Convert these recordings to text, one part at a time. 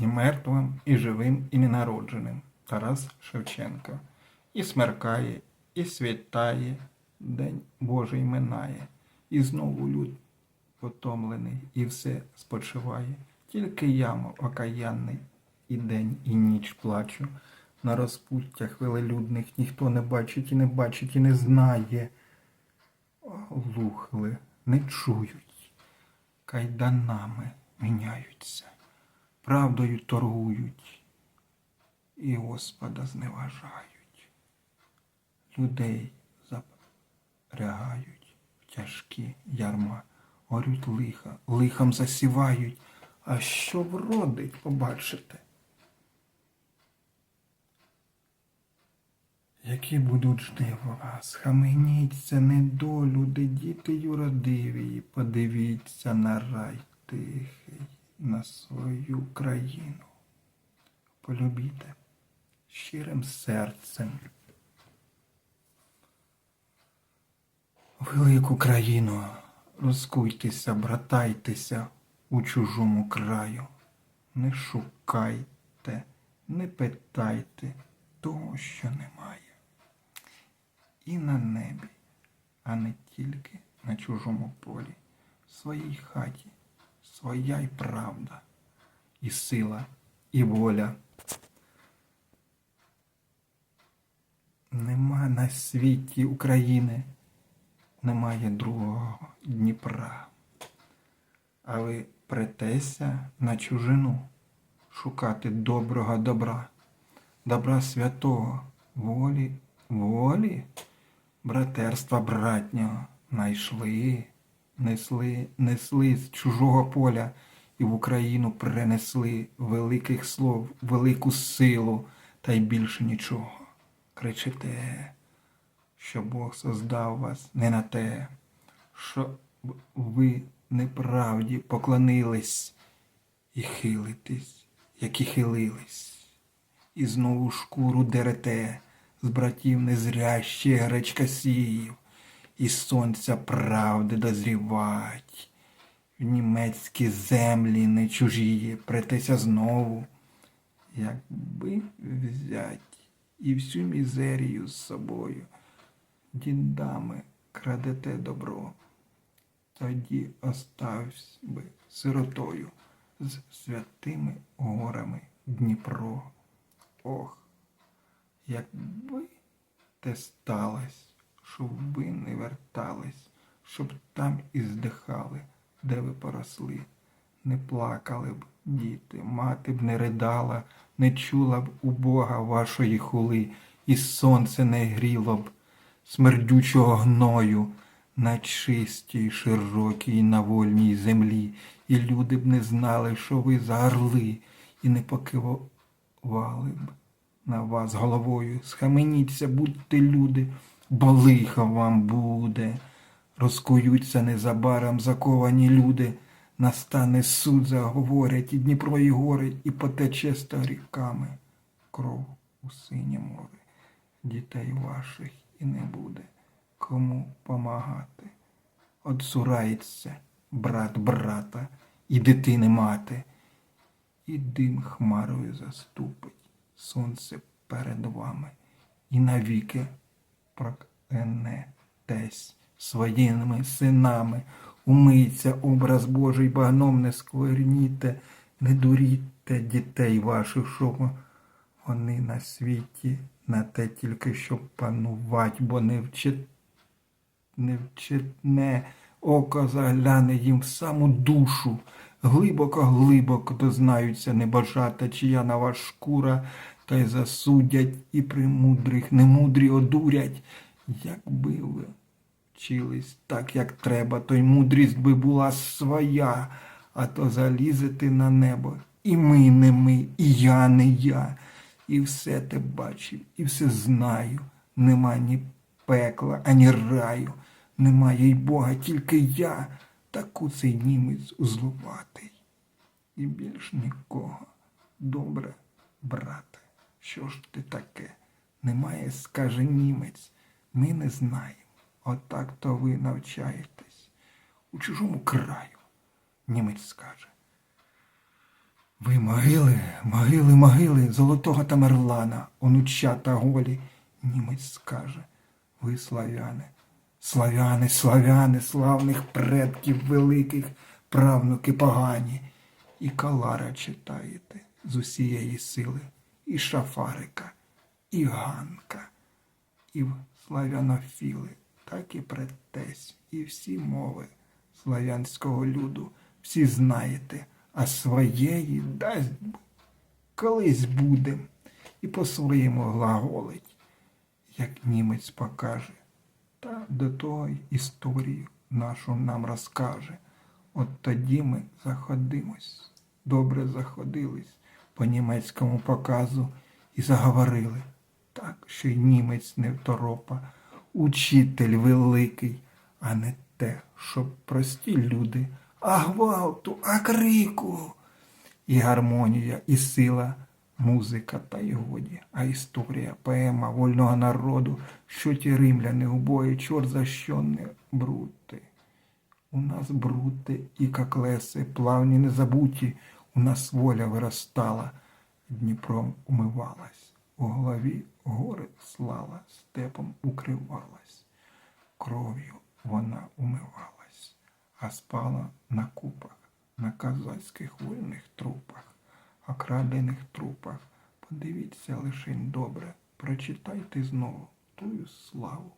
і мертвим, і живим, і ненародженим. Тарас Шевченко. І смеркає, і світає, День Божий минає, і знову люд потомлений, і все спочиває. Тільки я, мов окаянний, і день, і ніч плачу. На розпуттях велелюдних ніхто не бачить і не бачить, і не знає. Глухли, не чують, кайданами міняються, правдою торгують і Господа зневажають. Людей запрягають в тяжкі ярма, горють лиха, лихом засівають, а що вродить, побачите. Які будуть жнива, схаменіться, недолюди, діти юродиві, подивіться на рай тихий, на свою країну. Полюбіте щирим серцем. Велику країну, розкуйтеся, братайтеся у чужому краю. Не шукайте, не питайте того, що немає. І на небі, а не тільки на чужому полі, в своїй хаті, своя й правда, і сила, і воля. Нема на світі України, немає другого Дніпра. А ви претеся на чужину шукати доброго добра, добра святого, волі, волі, братерства братнього найшли, несли, несли з чужого поля і в Україну принесли великих слов, велику силу, та й більше нічого. Кричите, що Бог создав вас не на те, що ви неправді поклонились і хилитесь, як і хилились, і знову шкуру дерете з братів незряще гречка сіїв, і сонця правди дозрівать. В німецькі землі не чужі, претеся знову, якби взять і всю мізерію з собою. Дідами крадете добро, тоді оставсь би сиротою з святими горами Дніпро. Ох, якби те сталось, щоб ви не вертались, щоб там і здихали, де ви поросли, не плакали б діти, мати б не ридала, не чула б у Бога вашої хули, і сонце не гріло б смердючого гною на чистій, широкій, на вольній землі, і люди б не знали, що ви за орли, і не покивали б на вас головою. Схаменіться, будьте люди, бо лихо вам буде. Розкуються незабаром заковані люди. Настане суд, заговорять, і Дніпро, і гори, і потече сторіками кров у синє море. Дітей ваших і не буде кому помагати. Отсурається брат брата і дитини мати, і дим хмарою заступить сонце перед вами, і навіки проклянетесь своїми синами. Умийся, образ Божий багном не скверніте, не дуріте дітей ваших, щоб вони на світі на те тільки щоб панувати, бо не вчит, не вчитне око загляне їм в саму душу. Глибоко, глибоко дознаються небожата, чия нова шкура, та й засудять, і при мудрих немудрі одурять, якби ви вчились так, як треба, то й мудрість би була своя, а то залізете на небо. І ми не ми, і я не я. І все те бачив, і все знаю. Нема ні пекла, ані раю, немає й Бога, тільки я, таку цей німець узлуватий. І більш нікого. Добре, брате, що ж ти таке? Немає, скаже німець, ми не знаємо. Отак то ви навчаєтесь у чужому краю, німець скаже. Ви могили, могили, могили золотого Тамерлана, онучата голі, німець скаже. Ви славяни, славяни, славяни, славних предків великих, правнуки погані. І Калара читаєте з усієї сили, і Шафарика, і Ганка, і славянофіли, так і предтесь, і всі мови славянського люду, всі знаєте, а своєї дасть Колись будем і по-своєму глаголить, як німець покаже, та до того історію нашу нам розкаже. От тоді ми заходимось, добре заходились по німецькому показу і заговорили так, що й німець не второпа, учитель великий, а не те, щоб прості люди, а гвалту, а крику. І гармонія, і сила, музика та й годі, а історія, поема вольного народу, що ті римляни убої, чор за що не брути. У нас брути і коклеси, плавні незабуті, нас воля виростала, Дніпром умивалась, у голові гори слала, степом укривалась, кров'ю вона умивалась, а спала на купах, на казацьких вольних трупах, окрадених трупах. Подивіться лишень добре, прочитайте знову тую славу.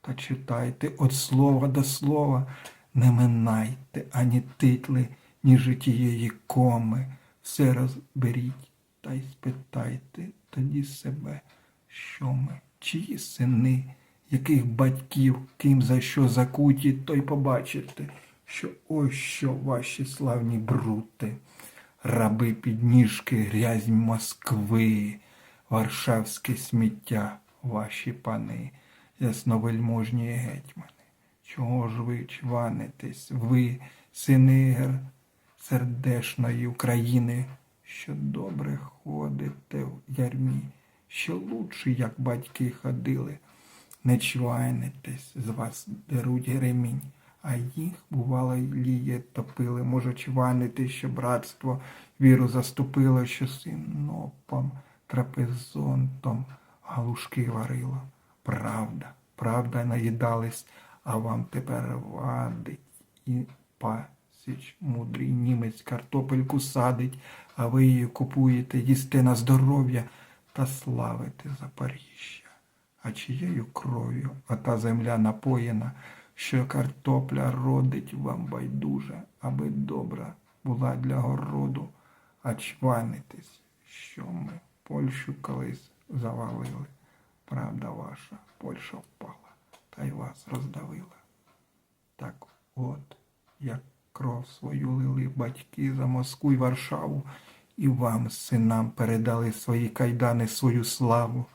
Та читайте від слова до слова, не минайте ані титли, ні житієї коми. Все розберіть та й спитайте тоді себе, що ми, чиї сини, яких батьків, ким за що закуті, то й побачите, що ось що ваші славні брути, раби підніжки грязь Москви, варшавське сміття, ваші пани, ясновельможні гетьмани. Чого ж ви чванитесь, ви, сини сердешної України, що добре ходите в ярмі, що лучше, як батьки ходили, не чванитесь, з вас деруть ремінь, а їх, бувало, ліє топили, може чванити, що братство віру заступило, що синопом, трапезонтом галушки варило. Правда, правда наїдались, а вам тепер вадить і пасіч мудрий німець картопельку садить, а ви її купуєте, їсте на здоров'я та славите Запоріжжя. А чиєю кров'ю ота земля напоєна, що картопля родить вам байдуже, аби добра була для городу, а чванитесь, що ми Польщу колись завалили. Правда ваша, Польща впала, та й вас роздавила. Так от, як кров свою лили батьки за Москву й Варшаву, і вам, синам, передали свої кайдани, свою славу.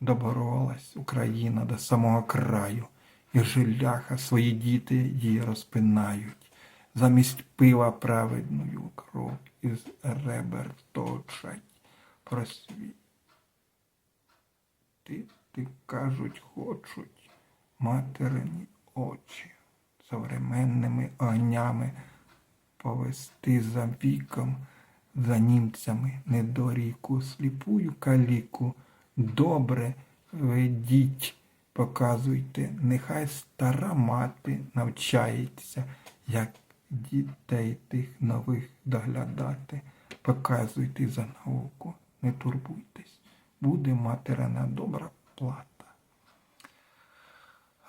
Доборолась Україна до самого краю, і жиляха свої діти її розпинають. Замість пива праведною кров із ребер точать просвіт. Ти, ти кажуть, хочуть материні очі современними огнями повести за віком, за німцями недоріку, сліпую каліку. Добре ведіть, показуйте, нехай стара мати навчається, як дітей тих нових доглядати. Показуйте за науку, не турбуйтесь, буде материна добра плата.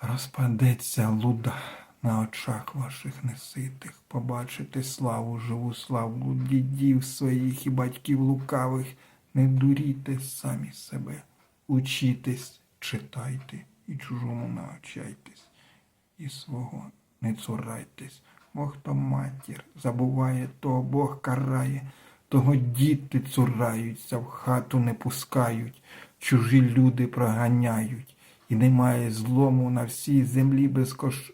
Розпадеться луда на очах ваших неситих, побачите славу, живу славу дідів своїх і батьків лукавих, не дурійте самі себе, учітесь, читайте і чужому навчайтесь, і свого не цурайтесь, бо хто матір забуває, того Бог карає, того діти цураються, в хату не пускають, чужі люди проганяють, і немає злому на всій землі безкош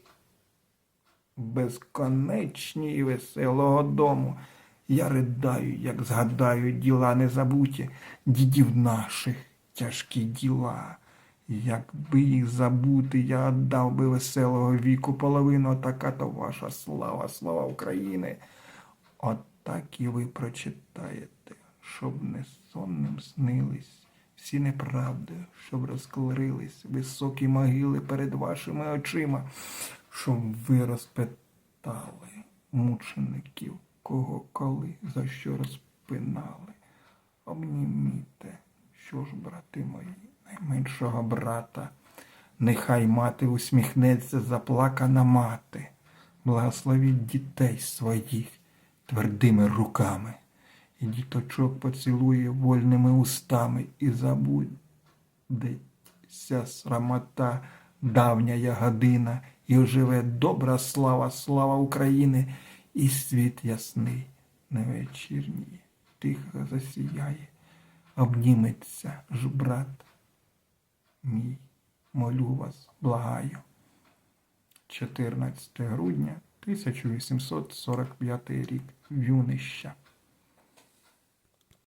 безконечні і веселого дому. Я ридаю, як згадаю діла незабуті, дідів наших тяжкі діла. Якби їх забути, я отдав би веселого віку половину, така то ваша слава, слава України. От так і ви прочитаєте, щоб не сонним снились всі неправди, щоб розкларились високі могили перед вашими очима, щоб ви розпитали мучеників, кого коли, за що розпинали. Обніміте, що ж, брати мої, найменшого брата, нехай мати усміхнеться заплакана мати, благословіть дітей своїх твердими руками, і діточок поцілує вольними устами, і забудеться срамота, давня година, і оживе добра слава, слава України, і світ ясний не вечірніє, тихо засіяє, обніметься ж брат мій, молю вас, благаю. 14 грудня 1845 рік, Вюнища.